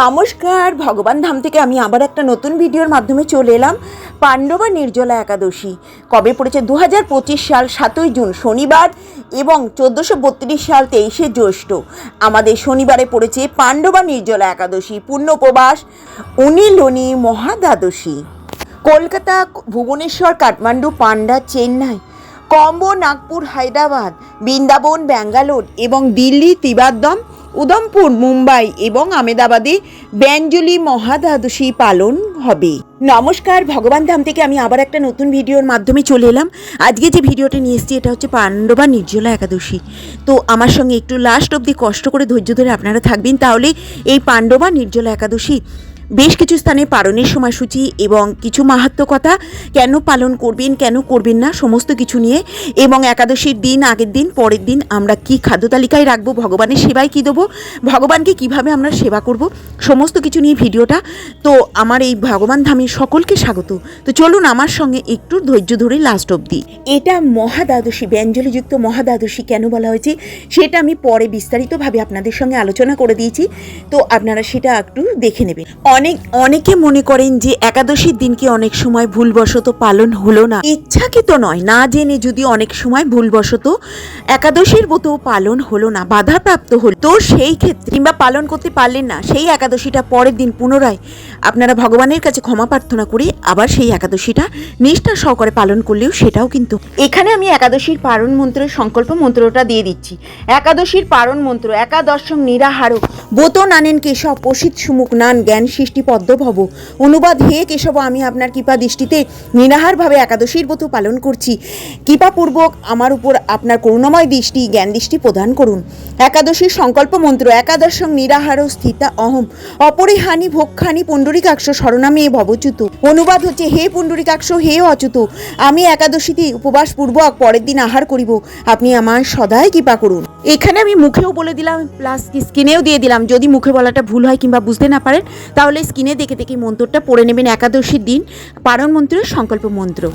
নমস্কার, ভগবান ধাম থেকে আমি আবার একটা নতুন ভিডিওর মাধ্যমে চলে এলাম পাণ্ডবা নির্জলা একাদশী। কবে পড়েছে? দু হাজার পঁচিশ সাল সাতই জুন, শনিবার এবং চোদ্দোশো বত্রিশ সাল তেইশে জ্যৈষ্ঠ। আমাদের শনিবারে পড়েছে পাণ্ডবা নির্জলা একাদশী পূর্ণপ্রবাস উনিলনি মহাদ্বাদশী। কলকাতা, ভুবনেশ্বর, কাঠমান্ডু, পান্ডা, চেন্নাই, কম্বো, নাগপুর, হায়দ্রাবাদ, বৃন্দাবন, ব্যাঙ্গালোর এবং দিল্লি তিবাদ্দম উদমপুর মুম্বাই এবং আমেদাবাদে ব্যঞ্জলি মহাদ্বাদশী পালন হবে। নমস্কার, ভগবান ধাম থেকে আমি আবার একটা নতুন ভিডিওর মাধ্যমে চলে এলাম। আজকে যে ভিডিওটা নিয়ে এসেছি, এটা হচ্ছে পাণ্ডবা নির্জলা একাদশী। তো আমার সঙ্গে একটু লাস্ট অবধি কষ্ট করে ধৈর্য ধরে আপনারা থাকবেন, তাহলে এই পাণ্ডবা নির্জলা একাদশী বেশ কিছু স্থানে পালনের সময়সূচি এবং কিছু মাহাত্ম কথা কেন পালন করবেন, কেন করবেন না, সমস্ত কিছু নিয়ে এবং একাদশীর দিন, আগের দিন, পরের দিন আমরা কি খাদ্য তালিকায় রাখব, ভগবানের সেবায় কী দেবো, ভগবানকে কীভাবে আমরা সেবা করব, সমস্ত কিছু নিয়ে ভিডিওটা। তো আমার এই ভগবান ধামে সকলকে স্বাগত। তো চলুন আমার সঙ্গে একটু ধৈর্য ধরে লাস্ট অবধি। এটা মহাদ্বাদশী ব্যঞ্জলিযুক্ত মহাদ্বাদশী কেন বলা হয়েছে, সেটা আমি পরে বিস্তারিতভাবে আপনাদের সঙ্গে আলোচনা করে দিয়েছি। তো আপনারা সেটা একটু দেখে নেবেন। অনেক, অনেকে মনে করেন যে একাদশীর দিনকে অনেক সময় ভুলবশত পালন হলো না। ইচ্ছাকৃত নয়, না জেনে যদি অনেক সময় ভুলবশত একাদশীর মতো পালন হলো না, বাধাপ্রাপ্ত হল। তো সেই ক্ষেত্রে কিংবা পালন করতে পারলেন না, সেই একাদশীটা পরের দিন পুনরায় আপনারা ভগবানের কাছে ক্ষমা প্রার্থনা করে আবার সেই একাদশীটা নিষ্ঠা সহকারে পালন করলেও সেটাও কিন্তু। এখানে আমি একাদশীর পারণ মন্ত্রের সংকল্প মন্ত্রটা দিয়ে দিচ্ছি। একাদশীর পারণ মন্ত্র, একাদশম নিরাহারক। বোত নানেন কেশব, পশিত সুমুখ নান জ্ঞান সৃষ্টি পদ্ম ভব। অনুবাদ হে কেশব, আমি আপনার কৃপা দৃষ্টিতে নিরাহারভাবে একাদশীর ব্রত পালন করছি। কৃপাপূর্বক আমার উপর আপনার করুণাময় দৃষ্টি, জ্ঞান দৃষ্টি প্রদান করুন। একাদশীর সংকল্প মন্ত্র, একাদশং নিরাহার স্থিতা অহম। অপরিহানি ভক্ষানি পুণ্ডরিকাক্ষ স্মরণামে ভবচ্যুত। অনুবাদ হচ্ছে, হে পুণ্ডরিকাক্ষ, হে অচ্যুত, আমি একাদশীতে উপবাস পূর্বক পরের দিন আহার করিব। আপনি আমার সদাই কৃপা করুন। এখানে আমি মুখেও বলে দিলাম প্লাস স্কিনেও দিয়ে দিলাম। যদি মুখে বলাটা ভুল হয় কিংবা বুঝতে না পারেন, তাহলে স্ক্রিনে দেখে দেখে মন্ত্রটা পড়ে নেবেন একাদশীর দিন। পারণ মন্ত্রের সংকল্প মন্ত্র।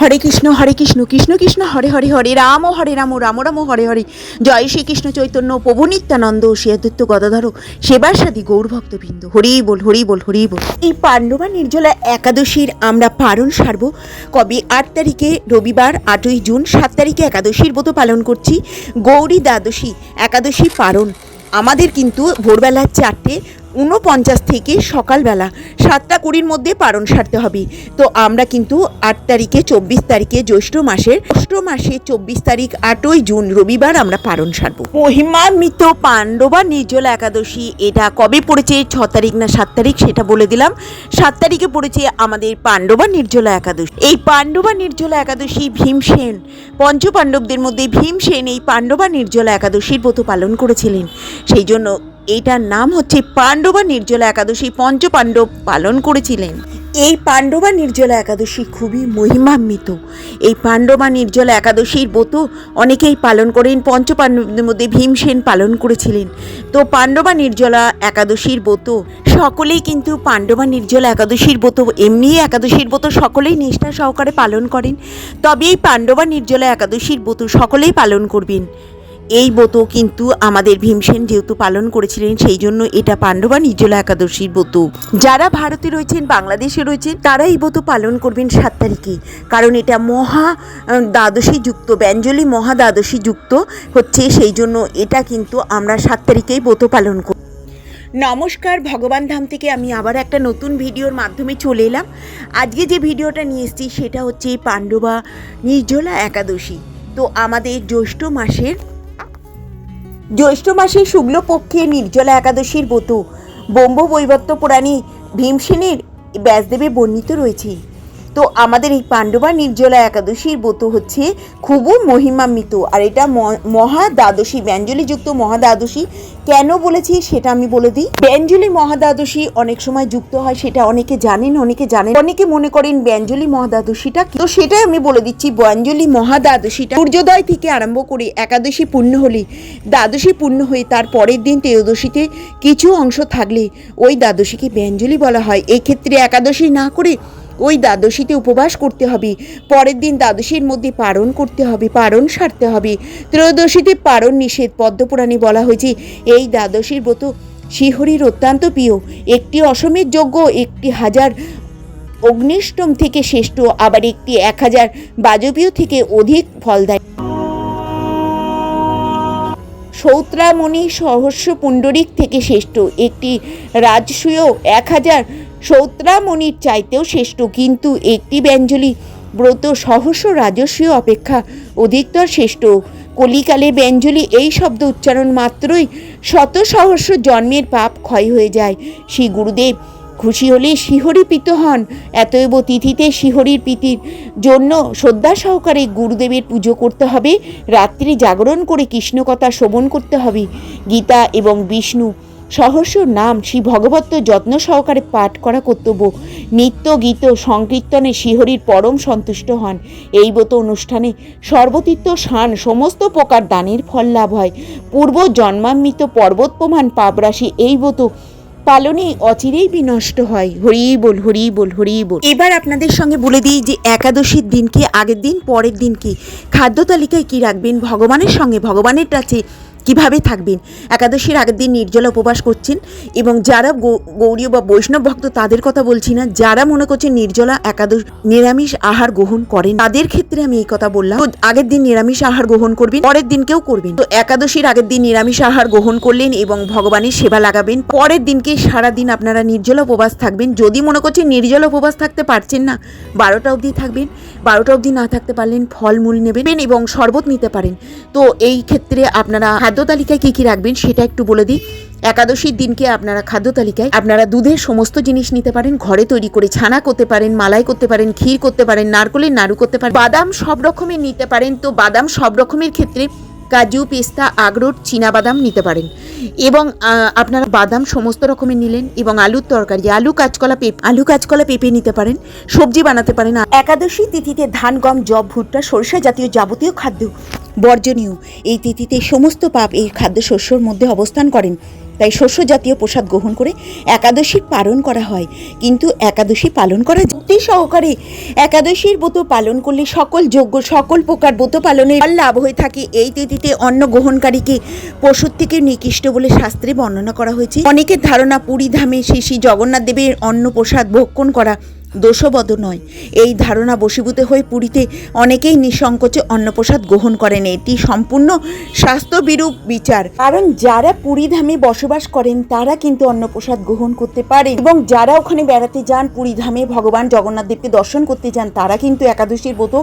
হরে কৃষ্ণ হরে কৃষ্ণ কৃষ্ণ কৃষ্ণ, হরে হরে হরে, রাম হরে রাম রাম রাম হরে হরে। জয় শ্রীকৃষ্ণ চৈতন্য, প্রভু নিত্যানন্দ, শিয়াদুত্ত গদাধর সেবার সেবাসাদি গৌরভক্তবৃন্দ হরি বল হরি বল হরি বল। এই পাণ্ডবা নির্জলা একাদশীর আমরা পালন সারব। কবে আট তারিখে? রবিবার, আটই জুন, সাত তারিখে একাদশীর ব্রত পালন করছি। গৌরী দ্বাদশী একাদশী পালন আমাদের কিন্তু ভোরবেলা চারটে ঊনপঞ্চাশ থেকে সকালবেলা সাতটা কুড়ির মধ্যে পালন সারতে হবে। তো আমরা কিন্তু আট তারিখে, চব্বিশ তারিখে জ্যৈষ্ঠ মাসের, জ্যৈষ্ঠ মাসে চব্বিশ তারিখ আটই জুন রবিবার আমরা পালন সারব। মহিমান্বিত পাণ্ডবা নির্জলা একাদশী, এটা কবে পড়েছে, ছ তারিখ না সাত তারিখ সেটা বলে দিলাম। সাত তারিখে পড়েছে আমাদের পাণ্ডবা নির্জলা একাদশী। এই পাণ্ডবা নির্জলা একাদশী ভীমসেন পঞ্চপাণ্ডবদের মধ্যে ভীমসেন এই পাণ্ডবা নির্জলা একাদশীর ব্রত পালন করেছিলেন। সেই জন্য এইটার নাম হচ্ছে পাণ্ডবা নির্জলা একাদশী। পঞ্চপাণ্ডব পালন করেছিলেন। এই পাণ্ডবা নির্জলা একাদশী খুবই মহিমান্বিত। এই পাণ্ডবা নির্জলা একাদশীর ব্রত অনেকেই পালন করেন। পঞ্চপাণ্ডবদের মধ্যে ভীমসেন পালন করেছিলেন। তো পাণ্ডবা নির্জলা একাদশীর ব্রত সকলেই কিন্তু পাণ্ডবা নির্জলা একাদশীর ব্রত, এমনি একাদশীর ব্রত সকলেই নিষ্ঠা সহকারে পালন করেন। তবে এই পাণ্ডবা নির্জলা একাদশীর ব্রত সকলেই পালন করবেন। এই ব্রত কিন্তু আমাদের ভীমসেন যেহেতু পালন করেছিলেন, সেই জন্য এটা পাণ্ডবা নির্জলা একাদশীর ব্রত। যারা ভারতে রয়েছেন, বাংলাদেশে রয়েছেন, তারা এই ব্রত পালন করবেন সাত তারিখে। কারণ এটা মহা দ্বাদশী যুক্ত ব্যঞ্জলি মহা দ্বাদশী যুক্ত হচ্ছে, সেই জন্য এটা কিন্তু আমরা সাত তারিখেই ব্রত পালন করি নমস্কার, ভগবান ধাম থেকে আমি আবার একটা নতুন ভিডিওর মাধ্যমে চলে এলাম। আজকে যে ভিডিওটা নিয়ে এসেছি, সেটা হচ্ছে পাণ্ডবা নির্জলা একাদশী। তো আমাদের জ্যৈষ্ঠ মাসের জ্যৈষ্ঠ মাসে শুক্লপক্ষে নির্জলা একাদশীর বতু ব্রহ্ম বৈবত্য পুরাণে ভীমসেনের ব্যাসদেবে বর্ণিত রয়েছে। তো আমাদের এই পাণ্ডবা নির্জলা একাদশীর ব্রত হচ্ছে খুবই মহিমান্বিত। আর এটা মহা দ্বাদশী ব্যঞ্জলিযুক্ত মহা দ্বাদশী কেন বলেছি সেটা আমি বলে দিই। ব্যঞ্জলি মহা দ্বাদশী অনেক সময় যুক্ত হয়, সেটা অনেকে জানেন অনেকে জানেন অনেকে মনে করেন ব্যঞ্জলি মহা দ্বাদশীটা তো সেটাই আমি বলে দিচ্ছি, ব্যঞ্জলি মহা দ্বাদশীটা সূর্যোদয় থেকে আরম্ভ করে একাদশী পূর্ণ হলে, দ্বাদশী পূর্ণ হয়ে তার পরের দিন ত্রয়োদশীতে কিছু অংশ থাকলে ওই দ্বাদশীকে ব্যঞ্জলি বলা হয়। এই ক্ষেত্রে একাদশী না করে ওই দ্বাদশীতে উপবাস করতে হবে। পরের দিন দ্বাদশীর মধ্যে পারণ করতে হবে, পারণ সারতে হবে। ত্রয়োদশীতে পারণ নিষেধ পদ্মপুরাণে বলা হয়েছে, এই দ্বাদশীর ব্রত শ্রীহরির অত্যন্ত প্রিয়। একটি অসমের যোগ্য একটি হাজার অগ্নিষ্টম থেকে শ্রেষ্ঠ, আবার একটি এক হাজার বাজপীয় থেকে অধিক ফল দেয় সৌত্রামণি সহস্র পুণ্ডরিক থেকে শ্রেষ্ঠ, একটি রাজসূয় এক হাজার সৌত্রামণির চাইতেও শ্রেষ্ঠ। কিন্তু একটি ব্যঞ্জলি, ব্রত সহস্র রাজস্বীয় অপেক্ষা অধিকতর শ্রেষ্ঠ। কলিকালে ব্যঞ্জলি এই শব্দ উচ্চারণ মাত্রই শত সহস্র জন্মের পাপ ক্ষয় হয়ে যায়। শ্রী গুরুদেব খুশি হলে শিহরি প্রীত হন। এতএব তিথিতে শিহরির প্রীতির জন্য শ্রদ্ধা সহকারে গুরুদেবের পুজো করতে হবে। রাত্রি জাগরণ করে কৃষ্ণকথা শ্রবণ করতে হবে। গীতা এবং বিষ্ণু সহস্র নাম শ্রী ভগবত যত্ন সহকারে পাঠ করা কর্তব্য। নিত্য গীত সংকীর্তনে শিহরির পরম সন্তুষ্ট হন। এই ব্রত অনুষ্ঠানে সর্বতীর্থ শান সমস্ত প্রকার দানের ফল লাভ হয়। পূর্ব জন্মামৃত পর্বত প্রমাণ পাপরাশি এই ব্রত পালনে অচিরেই বিনষ্ট হয়। হরি বল হরি বল হরি বল। এবার আপনাদের সঙ্গে বলে দিই যে একাদশীর দিনকে আগের দিন, পরের দিনকে খাদ্য তালিকায় কি রাখবেন? ভগবানের সঙ্গে ভগবানের কাছে কীভাবে থাকবেন? একাদশীর আগের দিন নির্জলা উপবাস করছেন এবং যারা গৌরীয় বা বৈষ্ণব ভক্ত তাদের কথা বলছি না, যারা মনে করছেন নির্জলা একাদশ নিরামিষ আহার গ্রহণ করেন, তাদের ক্ষেত্রে আমি এই কথা বললাম। আগের দিন নিরামিষ আহার গ্রহণ করবেন, পরের দিনকেও করবেন। তো একাদশীর আগের দিন নিরামিষ আহার গ্রহণ করলেন এবং ভগবানের সেবা লাগাবেন। পরের দিনকে সারা দিন আপনারা নির্জলা উপবাস থাকবেন। যদি মনে করছেন নির্জলা উপবাস থাকতে পারছেন না, বারোটা অবধি থাকবেন, বারোটা অবধি না থাকতে পারলেন ফলমূল নেবেন এবং শরবত নিতে পারেন। তো এই ক্ষেত্রে আপনারা খাদ্য তালিকায় কি কি রাখবেন সেটা একটু বলে দিই। একাদশীর দিনকে আপনারা খাদ্য তালিকায়, আপনারা দুধের সমস্ত জিনিস নিতে পারেন, ঘরে তৈরি করে ছানা করতে পারেন, মালাই করতে পারেন, ক্ষীর করতে পারেন, নারকলের নাড়ু করতে পারেন, বাদাম সব রকমের নিতে পারেন। তো বাদাম সব রকমের ক্ষেত্রে কাজু, পেস্তা, আখরোট বাদাম নিতে পারেন। এবং আপনারা বাদাম সমস্ত রকমের নিলেন এবং আলুর তরকারি, আলু কাঁচকলা পেঁপে, আলু কাঁচকলা পেঁপে নিতে পারেন, সবজি বানাতে পারেন। একাদশী তিথিতে ধান, গম জব ভুট্টা, সরষা জাতীয় যাবতীয় খাদ্য বর্জনীয়। এই তিথিতে সমস্ত পাপ এই খাদ্য শস্যর মধ্যে অবস্থান করেন। তাই শস্য জাতীয় প্রসাদ গ্রহণ করে একাদশী পালন করা হয়। কিন্তু একাদশী পালন করা যুক্তি সহকারে একাদশীর ব্রত পালন করলে সকল যোগ্য সকল প্রকার ব্রত পালনের লাভ হয়ে থাকে। এই তিথিতে অন্ন গ্রহণকারীকে পশুর থেকে নিকৃষ্ট বলে শাস্ত্রে বর্ণনা করা হয়েছে। অনেকের ধারণা পুরী ধামে শ্রী শ্রী জগন্নাথ দেবের অন্ন প্রসাদ ভক্ষণ করা দোষবদ নয়। এই ধারণা বশীভূত হয়ে পুরীতে অনেকেই নিঃসংকোচে অন্নপ্রসাদ গ্রহণ করেন। এটি সম্পূর্ণ স্বাস্থ্যবিরূপ বিচার। কারণ যারা পুরী ধামে বসবাস করেন, তারা কিন্তু অন্নপ্রসাদ গ্রহণ করতে পারে এবং যারা ওখানে বেড়াতে যান পুরী ধামে ভগবান জগন্নাথ দেবকে দর্শন করতে যান, তারা কিন্তু একাদশীর ব্রত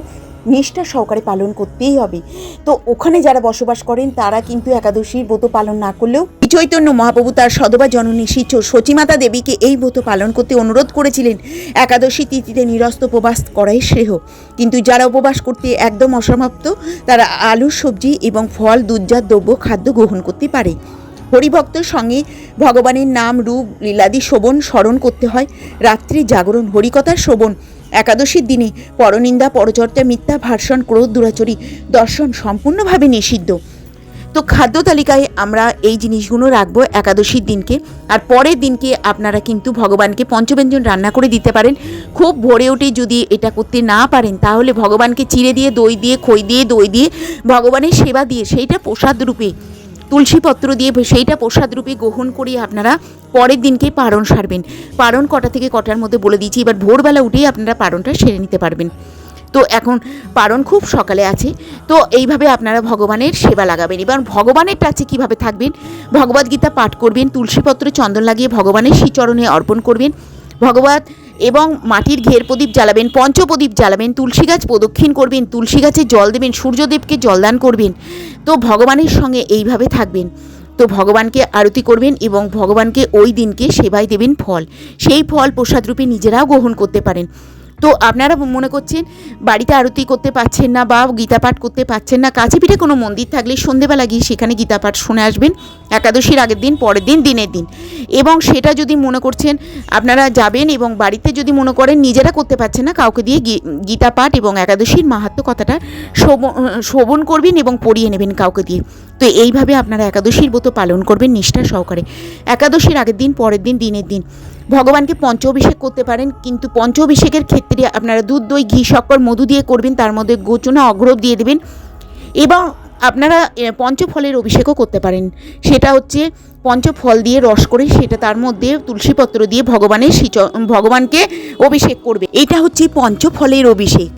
নিষ্ঠা সহকারে পালন করতেই হবে। তো ওখানে যারা বসবাস করেন, তারা কিন্তু একাদশীর ব্রত পালন না করলেও চৈতন্য মহাপ্রভু তার সদবা জননী শিচ সচিমাতা দেবীকে এই ব্রত পালন করতে অনুরোধ করেছিলেন। একাদশী তিথিতে নিরস্ত উপবাস করাই শ্রেয়। কিন্তু যারা উপবাস করতে একদম অসমাপ্ত, তারা আলু সবজি এবং ফল দুধজাত দ্রব্য, খাদ্য গ্রহণ করতে পারে। হরিভক্তর সঙ্গে ভগবানের নাম, রূপ, লীলাদি শোভন স্মরণ করতে হয়। রাত্রি জাগরণ, হরিকথার শোভন একাদশীর দিনে পরনিন্দা, পরচর্চা, মিথ্যা ভার্সন ক্রোধ, দুরাচরি দর্শন সম্পূর্ণভাবে নিষিদ্ধ। তো খাদ্য তালিকায় আমরা এই জিনিসগুলো রাখব একাদশীর দিনকে। আর পরের দিনকে আপনারা কিন্তু ভগবানকে পঞ্চব্যঞ্জন রান্না করে দিতে পারেন। খুব ভোরে উঠে যদি এটা করতে না পারেন, তাহলে ভগবানকে চিড়ে দিয়ে, দই দিয়ে, খই দিয়ে, দই দিয়ে ভগবানের সেবা দিয়ে, সেইটা প্রসাদ রূপে তুলসী পত্র দিয়ে, সেইটা প্রসাদ রূপে গ্রহণ করে আপনারা পরের দিনকে পারণ সারবেন। পারণ কটা থেকে কটার মধ্যে বলে দিচ্ছি এবার ভোরবেলা উঠেই আপনারা পারণটা সেরে নিতে পারবেন। তো এখন পারণ খুব সকালে আছে, তো এইভাবে আপনারা ভগবানের সেবা লাগাবেন। এবার ভগবানের কাছে কীভাবে থাকবেন? ভগবদ্গীতা পাঠ করবেন, তুলসীপত্র চন্দন লাগিয়ে ভগবানের শ্রীচরণে অর্পণ করবেন, ভগবত এবং মাটির ঘের প্রদীপ জ্বালাবেন, পঞ্চপ্রদীপ জ্বালাবেন, তুলসী গাছ প্রদক্ষিণ করবেন, তুলসী গাছে জল দেবেন, সূর্যদেবকে জলদান করবেন। তো ভগবানের সঙ্গে এইভাবে থাকবেন। তো ভগবানকে আরতি করবেন এবং ভগবানকে ওই দিনকে সেবায় দেবেন ফল। সেই ফল প্রসাদরূপে নিজেরাও গ্রহণ করতে পারেন। তো আপনারা মনে করছেন বাড়িতে আরতি করতে পারছেন না বা গীতা পাঠ করতে পারছেন না কাছে পিঠে কোনো মন্দির থাকলে সন্ধেবেলা গিয়ে সেখানে গীতা পাঠ শুনে আসবেন, একাদশীর আগের দিন, পরের দিন, দিনের দিন। এবং সেটা যদি মনে করছেন আপনারা যাবেন এবং বাড়িতে যদি মনে করেন নিজেরা করতে পারছেন না, কাউকে দিয়ে গীতা পাঠ এবং একাদশীর মাহাত্ম কথাটা শোভ- শোভন করবেন এবং পড়িয়ে নেবেন কাউকে দিয়ে। তো এইভাবে আপনারা একাদশীর ব্রত পালন করবেন নিষ্ঠা সহকারে। একাদশীর আগের দিন, পরের দিন, দিনের দিন। ভগবানকে পঞ্চ অভিষেক করতে পারেন, কিন্তু পঞ্চ অভিষেকের ক্ষেত্রে আপনারা দুধ, দই, ঘি, শক্কর, মধু দিয়ে করবেন, তার মধ্যে গোচনা অগ্রব দিয়ে দেবেন এবং আপনারা পঞ্চফলের অভিষেকও করতে পারেন। সেটা হচ্ছে পঞ্চফল দিয়ে রস করে সেটা তার মধ্যে তুলসীপত্র দিয়ে ভগবানের সিচ ভগবানকে অভিষেক করবে। এটা হচ্ছে পঞ্চফলের অভিষেক।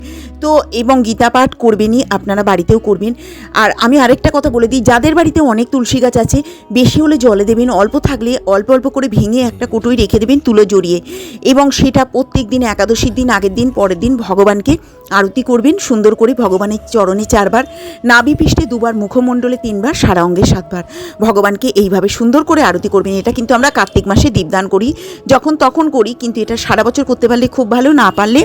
তো এবং গীতা পাঠ করবেনই, আপনারা বাড়িতেও করবেন। আর আমি আরেকটা কথা বলে দিই, যাদের বাড়িতে অনেক তুলসী গাছ আছে, বেশি হলে জলে দেবেন, অল্প থাকলে অল্প অল্প করে ভেঙে একটা কোটোয় রেখে দেবেন তুলো জড়িয়ে। এবং সেটা প্রত্যেক দিন, একাদশীর দিন, আগের দিন, পরের দিন ভগবানকে আরতি করবেন, সুন্দর করে ভগবানের চরণে চারবার, নাভি পৃষ্ঠে দুবার, মুখমণ্ডলে তিনবার, সারা অঙ্গে সাতবার। ভগবানকে এইভাবে সুন্দর করে আরতি করবেন, এটা কিন্তু আমরা কার্তিক মাসে দীপদান করি। যখন তখন করি, কিন্তু এটা সারা বছর করতে পারলে খুব ভালো, না পারলে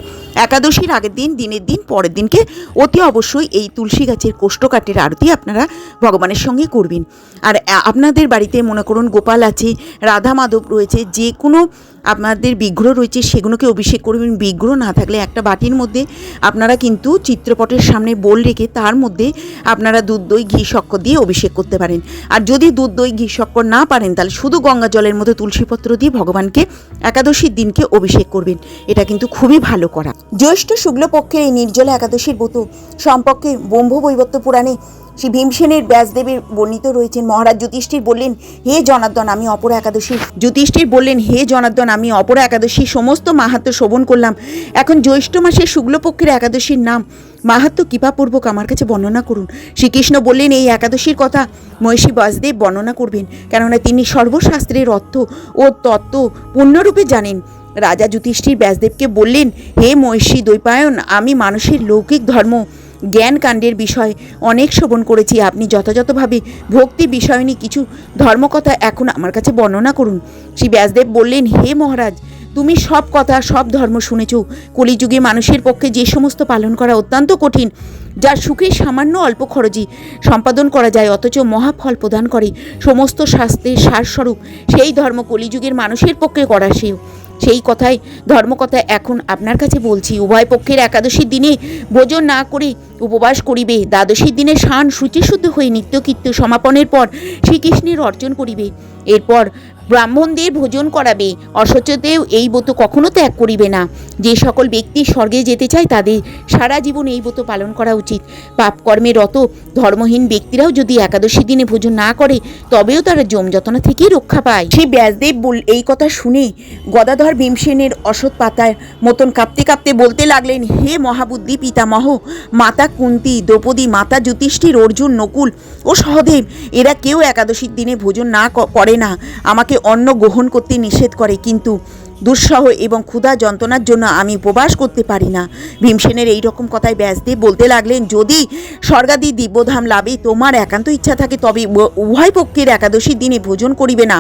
একাদশীর আগের দিন, দিনের দিন পরের দিনকে অতি অবশ্যই এই তুলসী গাছের কোষ্ঠকাঠের আরতি আপনারা ভগবানের সঙ্গে করবেন। আর আপনাদের বাড়িতে মনে করুন গোপাল আছে রাধা মাধব রয়েছে, যে কোনো আপনাদের বিগ্রহ রয়েছে সেগুলোকে অভিষেক করবেন বিগ্রহ না থাকলে একটা বাটির মধ্যে আপনারা কিন্তু চিত্রপটের সামনে বোল রেখে তার মধ্যে আপনারা দুধ, দই, ঘি, শক্কর দিয়ে অভিষেক করতে পারেন। আর যদি দুধ, দই, ঘি, শক্কর না পারেন, তাহলে শুধু গঙ্গা জলের মধ্যে তুলসীপত্র দিয়ে ভগবানকে একাদশীর দিনকে অভিষেক করবেন। এটা কিন্তু খুবই ভালো করা। জ্যৈষ্ঠ শুক্লপক্ষের এই নির্জলা একাদশীর ব্রত সম্পর্কে ব্রহ্ম পুরাণে শ্রী ভীমসেনের ব্যাসদেবের বর্ণিত রয়েছেন, মহারাজ যুধিষ্ঠির বললেন, হে জনার্দন, আমি অপর একাদশী যুধিষ্ঠির বললেন, হে জনার্দন, আমি অপর একাদশী সমস্ত মাহাত্ম শোভন করলাম। এখন জ্যৈষ্ঠ মাসের শুক্লপক্ষের একাদশীর নাম। মাহাত্ম কৃপাপূর্বক আমার কাছে বর্ণনা করুন। শ্রীকৃষ্ণ বললেন, এই একাদশীর কথা মহিষী বাসদেব বর্ণনা করবেন, কেননা তিনি সর্বশাস্ত্রের অর্থ ও তত্ত্ব পূর্ণরূপে জানেন। রাজা যুধিষ্ঠির ব্যাসদেবকে বললেন, হে মহিষী দ্বৈপায়ন, আমি মানুষের লৌকিক ধর্ম। জ্ঞান কাণ্ডের বিষয় অনেক শ্রবণ করেছি। আপনি যথাযথভাবে ভক্তি বিষয় নিয়ে কিছু ধর্মকথা এখন আমার কাছে বর্ণনা করুন। শ্রী ব্যাসদেব বললেন, হে মহারাজ, তুমি সব কথা, সব ধর্ম শুনেছ। কলিযুগে মানুষের পক্ষে যে সমস্ত পালন করা অত্যন্ত কঠিন যা সুখে সামান্য অল্প খরচই সম্পাদন করা যায়, অথচ মহাফল প্রদান করে। সমস্ত শাস্ত্রের সারস্বরূপ সেই ধর্ম কলিযুগের মানুষের পক্ষে করা সেও। সেই কথাই ধর্মকথা এখন আপনার কাছে বলছি। উভয় পক্ষের একাদশীর দিনে ভোজন না করে উপবাস করিবে। দ্বাদশীর দিনে শান শুচিশুদ্ধ হয়ে নিত্যকৃত্য সমাপনের পর শ্রীকৃষ্ণের অর্জন করিবে। এরপর ব্রাহ্মণদের ভোজন করাবে। অসচতেও এই ব্রত কখনো ত্যাগ করিবে না। যে সকল ব্যক্তি স্বর্গে যেতে চায় তাদের সারা জীবন এই ব্রত পালন করা উচিত। পাপকর্মে রত ধর্মহীন ব্যক্তিরাও যদি একাদশী দিনে ভোজন না করে, তবেও তারা যমযতনা থেকেই রক্ষা পায়। সেই ব্যাসদেব বল এই কথা শুনে গদাধর ভীমসেনের অসৎ পাতার মতন কাঁপতে কাঁপতে বলতে লাগলেন, হে মহাবুদ্ধি পিতামহ, মাতা কুন্তি, দ্রৌপদী, মাতা যুধিষ্ঠির, অর্জুন, নকুল ও সহদেব, এরা কেউ একাদশীর দিনে ভোজন না করে না। আমাকে অন্ন গ্রহণ করতে নিষেধ করে, কিন্তু দুঃসহ এবং ক্ষুধা যন্ত্রণার জন্য আমি উপবাস করতে পারি না। ভীমসেনের এই রকম কথায় ব্যাসদেব বলতে লাগলেন, যদি স্বর্গাদি দিব্যধাম লাভে তোমার একান্ত ইচ্ছা থাকে, তবে উভয় পক্ষের একাদশীর দিনে ভোজন করিবে না।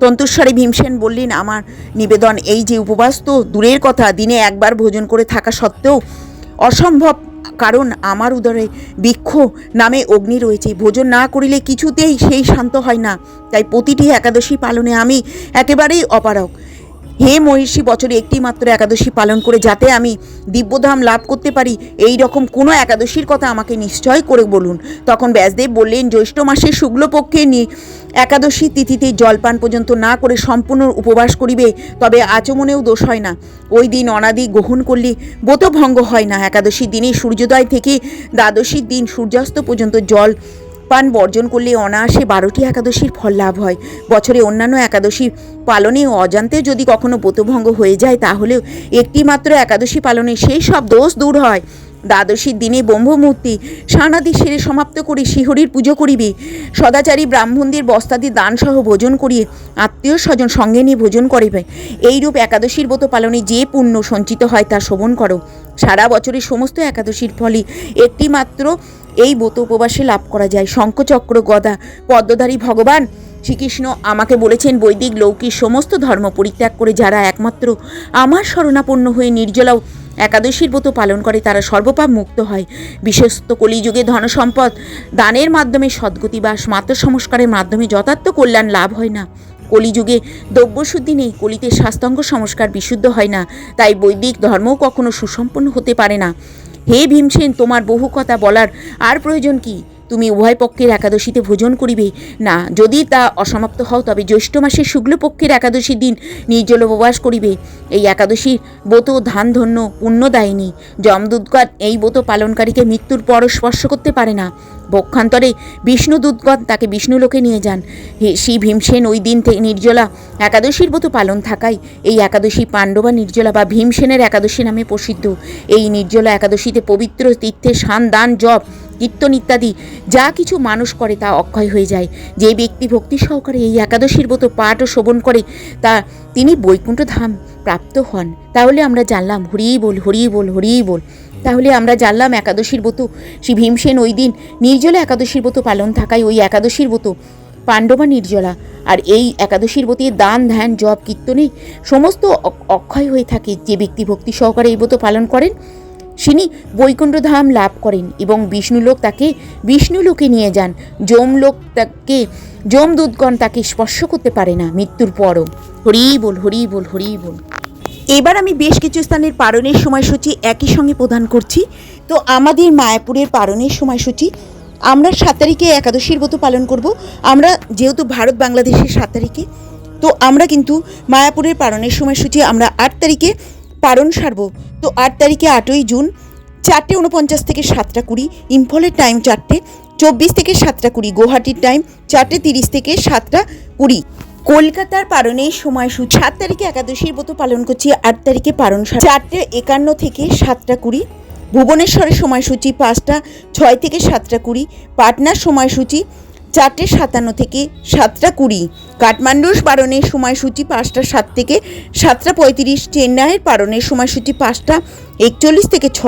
তন্তুস্বরে ভীমসেন বললেন, আমার নিবেদন এই যে উপবাস তো দূরের কথা, দিনে একবার ভোজন করে থাকা সত্ত্বেও অসম্ভব কারণ আমার উদরে বৃক্ষ নামে অগ্নি রয়েছে। ভোজন না করিলে কিছুতেই সেই শান্ত হয় না। তাই প্রতিটি একাদশী পালনে আমি একেবারেই অপারক হে মহিষী, বছরে একটি মাত্র একাদশী পালন করে যাতে আমি দিব্যধাম লাভ করতে পারি, এই রকম কোনো একাদশীর কথা আমাকে নিশ্চয় করে বলুন। তখন ব্যাসদেব বললেন, জ্যৈষ্ঠ মাসে শুক্লপক্ষে নি, একাদশী তিথিতে জলপান পর্যন্ত না করে সম্পূর্ণ উপবাস করিবে, তবে আচমনেও দোষ হয় না। ওই দিন অনাদি গ্রহণ করলে বোতভঙ্গ হয় না। একাদশীর দিনে সূর্যোদয় থেকে দ্বাদশীর দিন সূর্যাস্ত পর্যন্ত জল পান বর্জন করলে অনায়াসে বারোটি একাদশীর ফল লাভ হয়। বছরে অন্যান্য একাদশী পালনে অজান্তে যদি কখনো ব্রতভঙ্গ হয়ে যায়, তাহলেও একটি মাত্র একাদশী পালনে সেই সব দোষ দূর হয়। দ্বাদশীর দিনে ব্রহ্মমূর্তি সানাদি সেরে সমাপ্ত করে শিহরির পুজো করিবে। সদাচারী ব্রাহ্মণদের বস্তাদি দানসহ ভোজন করিয়ে আত্মীয় স্বজন সঙ্গে নিয়ে ভোজন করিবে। এইরূপ একাদশীর ব্রত পালনে যে পুণ্য সঞ্চিত হয় তা শোভন করো। সারা বছরের সমস্ত একাদশীর ফলই একটি মাত্র এই ব্রত উপবাসে লাভ করা যায়। শঙ্খচক্র, গদা, পদ্মধারী ভগবান শ্রীকৃষ্ণ আমাকে বলেছেন, বৈদিক, লৌকিক সমস্ত ধর্ম পরিত্যাগ করে যারা একমাত্র আমার শরণাপন্ন হয়ে নির্জলাও একাদশীর ব্রত পালন করে, তারা সর্বপাপ মুক্ত হয়। বিশেষত কলিযুগে ধনসম্পদ দানের মাধ্যমে সদ্গতি বা মাত্র সংস্কারের মাধ্যমে যথার্থ কল্যাণ লাভ হয় না। কলিযুগে দ্রব্যশুদ্ধি নেই, কলিতে শাস্তাঙ্গ সংস্কার বিশুদ্ধ হয় না, তাই বৈদিক ধর্মও কখনো সুসম্পন্ন হতে পারে না। হে ভীমসেন, তোমার বহু কথা বলার আর প্রয়োজন কি? তুমি উভয় পক্ষের একাদশীতে ভোজন করিবে। না, যদি তা অসমাপ্ত হও, তবে জ্যৈষ্ঠ মাসের শুক্লপক্ষের একাদশীর দিন নির্জল উপবাস করিবে। এই একাদশীর ব্রত ধান ধন্য পুণ্যদায়িনী। যমদূতগণ এই ব্রত পালনকারীকে মৃত্যুর পর স্পর্শ করতে পারে না। পক্ষান্তরে বিষ্ণু দূতগণ তাকে বিষ্ণুলোকে নিয়ে যান। শ্রী ভীমসেন ওই দিন থেকে নির্জলা একাদশীর মতো পালন থাকায় এই একাদশী পাণ্ডবা নির্জলা বা ভীমসেনের একাদশী নামে প্রসিদ্ধ। এই নির্জলা একাদশীতে পবিত্র তীর্থে সান, দান, জপ কীর্তন ইত্যাদি, যা কিছু মানুষ করে তা অক্ষয় হয়ে যায়। যে ব্যক্তি ভক্তি সহকারে এই একাদশীর মতো পাঠ ও শোভন করে, তা তিনি বৈকুণ্ঠ ধাম প্রাপ্ত হন। তাহলে আমরা জানলাম হরিই বল হরিই বল হরিই বল। তাহলে আমরা জানলাম, একাদশীর ব্রত, শ্রী ভীমসেন ওই দিন নির্জলা একাদশীর ব্রত পালন থাকায় ওই একাদশীর ব্রত পাণ্ডবা নির্জলা আর এই একাদশীর ব্রতে দান, ধ্যান, জপ, কীর্তনে সমস্ত অক্ষয় হয়ে থাকে। যে ব্যক্তি ভক্তি সহকারে এই ব্রত পালন করেন তিনি বৈকুণ্ঠ ধাম লাভ করেন এবং বিষ্ণুলোক তাকে, বিষ্ণুলোকে নিয়ে যান। যমলোক তাকে, যমদূতগণ তাকে স্পর্শ করতে পারে না মৃত্যুর পরও। হরি বল হরি বল হরি বল। এবার আমি বেশ কিছু স্থানের পারণের সময়সূচি একই সঙ্গে প্রদান করছি। তো আমাদের মায়াপুরের পারণের সময়সূচি, আমরা সাত তারিখে একাদশীর ব্রত পালন করব। আমরা যেহেতু ভারত বাংলাদেশের সাত তারিখে, তো আমরা কিন্তু মায়াপুরের পারণের সময়সূচি আমরা আট তারিখে পারণ সারব। তো আট তারিখে আটই জুন চারটে উনপঞ্চাশ থেকে সাতটা কুড়ি, ইম্ফলের টাইম চারটে, চব্বিশ থেকে সাতটা কুড়ি, গুয়াহাটির টাইম চারটে তিরিশ থেকে সাতটা কুড়ি। কলকাতার পালনের সময়সূচি, সাত তারিখে একাদশীর ব্রত পালন করছি, আট তারিখে পালন চারটে একান্ন থেকে সাতটা কুড়ি, ভুবনেশ্বরের সময়সূচি পাঁচটা, ছয় থেকে সাতটা কুড়ি, পাটনার সময়সূচি চারটে সাতান্ন থেকে সাতটা কুড়ি। কাঠমান্ডুর পারনের সময়সূচি পাঁচটা সাত থেকে সাতটা পঁয়ত্রিশ। চেন্নাইয়ের পারনের সময়সূচি পাঁচটা একচল্লিশ থেকে ছ,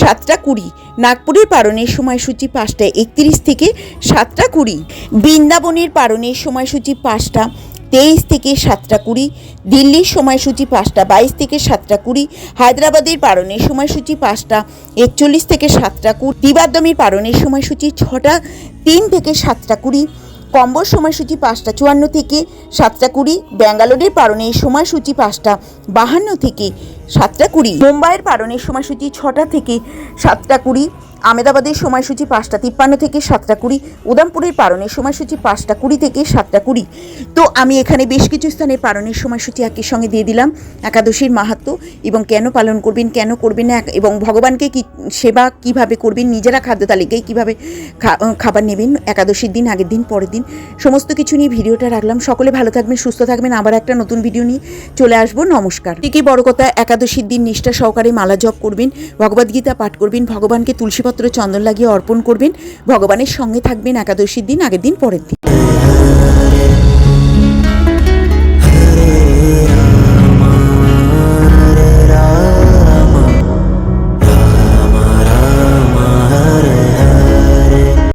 সাতটা কুড়ি। নাগপুরের পারনের সময়সূচি পাঁচটা একত্রিশ থেকে সাতটা কুড়ি। বৃন্দাবনের পারনের সময়সূচি পাঁচটা তেইশ থেকে সাতটা কুড়ি, দিল্লির সময়সূচি পাঁচটা বাইশ থেকে সাতটা কুড়ি, হায়দ্রাবাদের পারনের সময়সূচি পাঁচটা একচল্লিশ থেকে সাতটা কুড়ি দিবাদ্দমের পারনের সময়সূচি ছটা তিন থেকে সাতটা কুড়ি কম্বর সময়সূচি পাঁচটা চুয়ান্ন থেকে সাতটা কুড়ি, ব্যাঙ্গালোরের পালনের সময়সূচি পাঁচটা বাহান্ন থেকে সাতটা কুড়ি, মুম্বাইয়ের পালনের সময়সূচি ছটা থেকে সাতটা কুড়ি আমেদাবাদের সময়সূচি পাঁচটা তিপ্পান্ন থেকে সাতটা কুড়ি, উদামপুরের পালনের সময়সূচি পাঁচটা কুড়ি থেকে সাতটা কুড়ি। তো আমি এখানে বেশ কিছু স্থানে পালনের সময়সূচি একই সঙ্গে দিয়ে দিলাম। একাদশীর মাহাত্ম এবং কেন পালন করবেন, কেন করবেন না, এবং ভগবানকে কি সেবা কীভাবে করবেন, নিজেরা খাদ্য তালিকায় কীভাবে খাবার নেবেন, একাদশীর দিন, আগের দিন, পরের দিন সমস্ত কিছু নিয়ে ভিডিওটা রাখলাম। সকলে ভালো থাকবেন, সুস্থ থাকবেন। আবার একটা নতুন ভিডিও নিয়ে চলে আসব। নমস্কার। ঠিকই বড় কথা, একাদশীর দিন নিষ্ঠা সহকারে মালা জপ করবেন ভগবদ্গীতা পাঠ করবেন, ভগবানকে তুলসীপত্র চন্দন লাগিয়ে অর্পণ করবেন, ভগবানের সঙ্গে থাকবেন একাদশীর দিন, আগের দিন, পরের দিন।